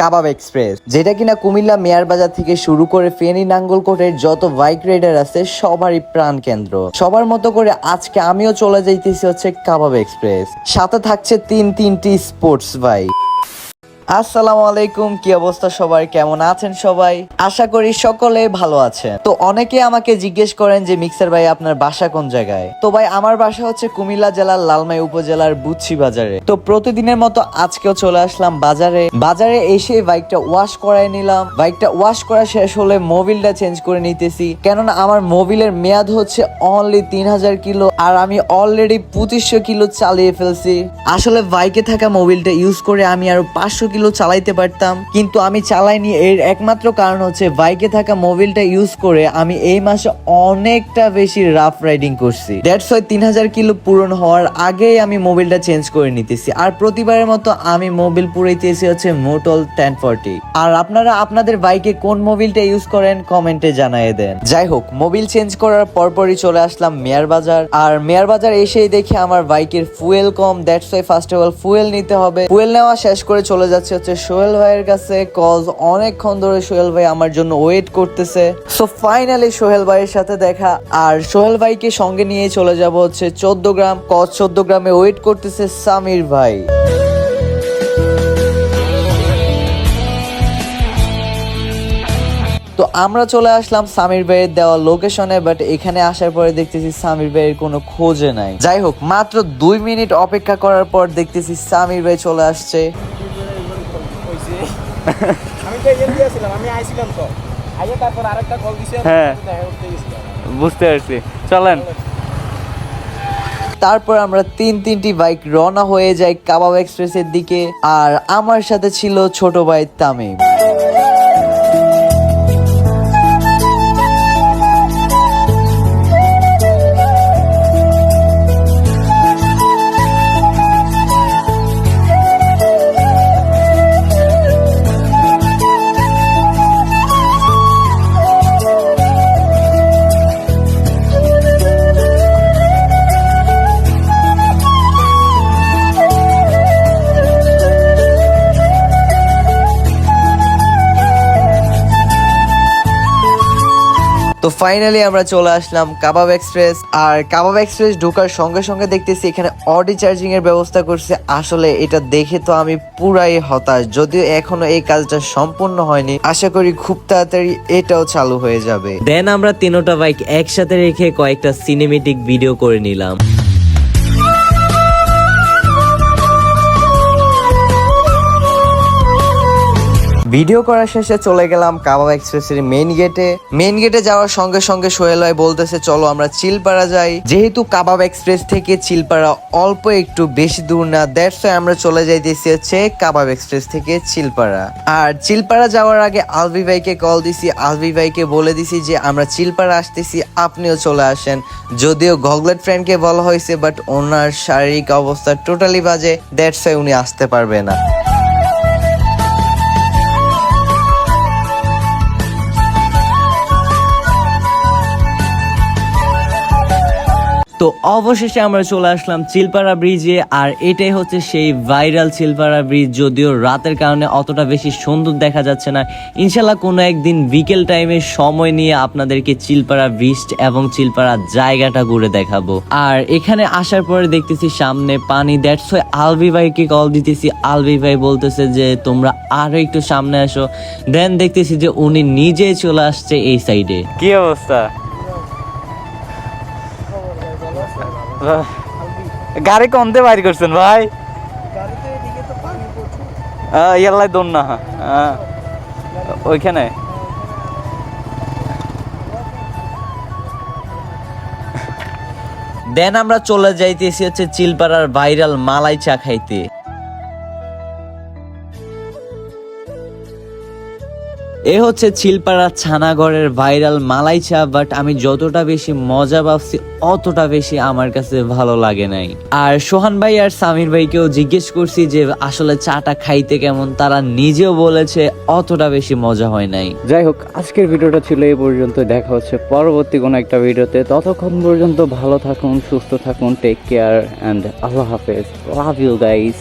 কাবাব express, যেটা কিনা কুমিল্লা মেয়ার বাজার থেকে শুরু করে ফেনী নাঙ্গলকোটের যত বাইক রাইডার আছে, সবারই প্রাণ কেন্দ্র। সবার মতো করে আজকে আমিও চলে যাইতেছি হচ্ছে কাবাব এক্সপ্রেস। সাথে থাকছে তিন তিনটি স্পোর্টস বাইক আসসালামু আলাইকুম, কি অবস্থা সবার? কেমন আছেন সবাই? আশা করি সকলে ভালো আছেন। তো অনেকে আমাকে জিজ্ঞেস করেন যে, মিক্সার ভাই, আপনার বাসা কোন জায়গায়? তো ভাই, আমার বাসা হচ্ছে কুমিল্লা জেলার লালমাই উপজেলার বুচ্ছি বাজারে। তো প্রতিদিনের মতো আজকেও চলে আসলাম বাজারে। বাজারে এসে বাইকটা ওয়াশ করাই নিলাম। বাইকটা ওয়াশ করা শেষ হলে মোবিলটা চেঞ্জ করে নিতেছি। কেননা আমার মোবিলের মেয়াদ হচ্ছে অনলি তিন হাজার কিলো, আর আমি অলরেডি পঁচিশশো কিলো চালিয়ে ফেলছি। আসলে বাইকে থাকা মোবিলটা ইউজ করে আমি আরও পাঁচশো কিলো চালাইতে পারতাম। কিন্তু আমি চালাইনি, এর একমাত্র কারণ হচ্ছে বাইকে থাকা মোবিলটা ইউজ করে আমি এই মাসে অনেকটা বেশি রাফ রাইডিং করছি। দ্যাটস ওয়াই তিন হাজার কিলো পূরণ হওয়ার আগেই আমি মোবিলটা চেঞ্জ করে নিতেছি। আর প্রতিবারের মতো আমি মোবিল পুরাইতেছি হচ্ছে মোটল টেন ফর্টি আর আপনারা আপনাদের বাইকে কোন মোবিলটা ইউজ করেন কমেন্টে জানিয়ে দেন। যাই হোক, মোবিল চেঞ্জ করার পরপরই চলে আসলাম মেয়ার বাজার। আর মেয়ার বাজার এসেই দেখি আমার বাইকের fuel com. That's why first of all fuel নিতে হবে। ফুয়েল নেওয়া শেষ করে চলে যাচ্ছে। হচ্ছে সোহেল ভাইয়ের কাছে কজ অনেকক্ষণ ধরে সোহেল ভাই আমার জন্য ওয়েট করতেছে। সো ফাইনালি সোহেল ভাইয়ের সাথে দেখা, আর সোহেল ভাইকে সঙ্গে নিয়ে চলে যাব হচ্ছে চোদ্দ গ্রাম কজ চোদ্দ গ্রামে ওয়েট করতেছে সামির ভাই। তো আমরা চলে আসলাম সামির ভাইয়ের দেওয়া লোকেশনে বাট এখানে আসার পরে দেখতেছি সামির ভাইয়ের কোনো খোঁজে নাই। যাই হোক, মাত্র দুই মিনিট অপেক্ষা করার পর দেখতেছি সামির ভাই চলে আসছে। আমি তো এজেন্ট দিয়েছিলাম আমি আইছিলাম তো। আগে তারপর আরেকটা কল দিছি হ্যাঁ। বুঝতে পারছি। চলেন। তারপর আমরা তিন তিনটি বাইক রওনা হয়ে যাই কাবাব এক্সপ্রেসের দিকে আর আমার সাথে ছিল ছোট ভাই তামিম। তো ফাইনালি আমরা চলে আসলাম কাবাব এক্সপ্রেস আর কাবাব এক্সপ্রেস ঢোকার সঙ্গে সঙ্গে দেখতেছি এখানে অডি চার্জিং এর ব্যবস্থা করছে। আসলে এটা দেখে তো আমি পুরাই হতাশ, যদিও এখনও এই কাজটা সম্পূর্ণ হয়নি। আশা করি খুব তাড়াতাড়ি এটাও চালু হয়ে যাবে। দেন আমরা তিনোটা বাইক একসাথে রেখে কয়েকটা সিনেমেটিক ভিডিও করে নিলাম। ভিডিও করার শেষে চলে গেলাম কাবাব এক্সপ্রেসের মেইন গেটে মেইন গেটে যাওয়ার সঙ্গে সঙ্গে সোহেল ভাই বলতেছে, চলো আমরা চিলপাড়া যাই। যেহেতু কাবাব এক্সপ্রেস থেকে চিলপাড়া অল্প একটু বেশি দূর না দ্যাটস আমরা চলে যাইতেছি হচ্ছে কাবাব এক্সপ্রেস থেকে চিলপাড়া। আর চিলপাড়া যাওয়ার আগে আলভি ভাইকে কল দিছি। আলভি ভাইকে বলে দিছি যে, আমরা চিলপাড়া আসতেছি, আপনিও চলে আসেন। যদিও গগলেট ফ্রেন্ডকে বলা হয়েছে বাট ওনার শারীরিক অবস্থা টোটালি বাজে দ্যাটস উনি আসতে পারবে না। অবশেষে আমরা চলে আসলাম চিলপাড়া ব্রিজে আর এটাই হচ্ছে সেই ভাইরাল চিলপাড়া ব্রিজ যদিও রাতের কারণে অতটা বেশি সুন্দর দেখা যাচ্ছে না। ইনশাল্লাহ কোনো একদিন বিকেল টাইমে সময় নিয়ে আপনাদেরকে চিলপাড়া ব্রিজ এবং চিলপাড়া জায়গাটা ঘুরে দেখাবো। আর এখানে আসার পরে দেখতেছি সামনে পানি দ্যাটস ওয়াই আলবি ভাইকে কল দিতেছি। আলবি ভাই বলতেছে যে, তোমরা আরও একটু সামনে আসো। দেন দেখতেছি যে উনি নিজেই চলে আসছে এই সাইডে কি অবস্থা? গাড়ি কমতে বাইর করছেন ভাই? গাড়িতে এদিকে তো পানি প্রচুর। আহ, ইয়াল্লাই দোন না হ্যাঁ। ওইখানে? দেন আমরা চলে যাইতেছি হচ্ছে চিলপাড়ার ভাইরাল মালাই চা খাইতে। এ হচ্ছে চিলপাড়া ছানাগড়ের ভাইরাল মালাই চা বাট আমি যতটা বেশি মজা ভাবছি অতটা বেশি আমার কাছে ভালো লাগে নাই। আর সোহান ভাই আর সামির ভাইকেও জিজ্ঞেস করছি যে আসলে চাটা খাইতে কেমন, তারা নিজেও বলেছে অতটা বেশি মজা হয় নাই। যাই হোক, আজকের ভিডিওটা ছিল এই পর্যন্ত দেখা হচ্ছে পরবর্তী কোনো একটা ভিডিওতে। ততক্ষণ পর্যন্ত ভালো থাকুন, সুস্থ থাকুন টেক কেয়ার অ্যান্ড আল্লাহ হাফেজ। Love you guys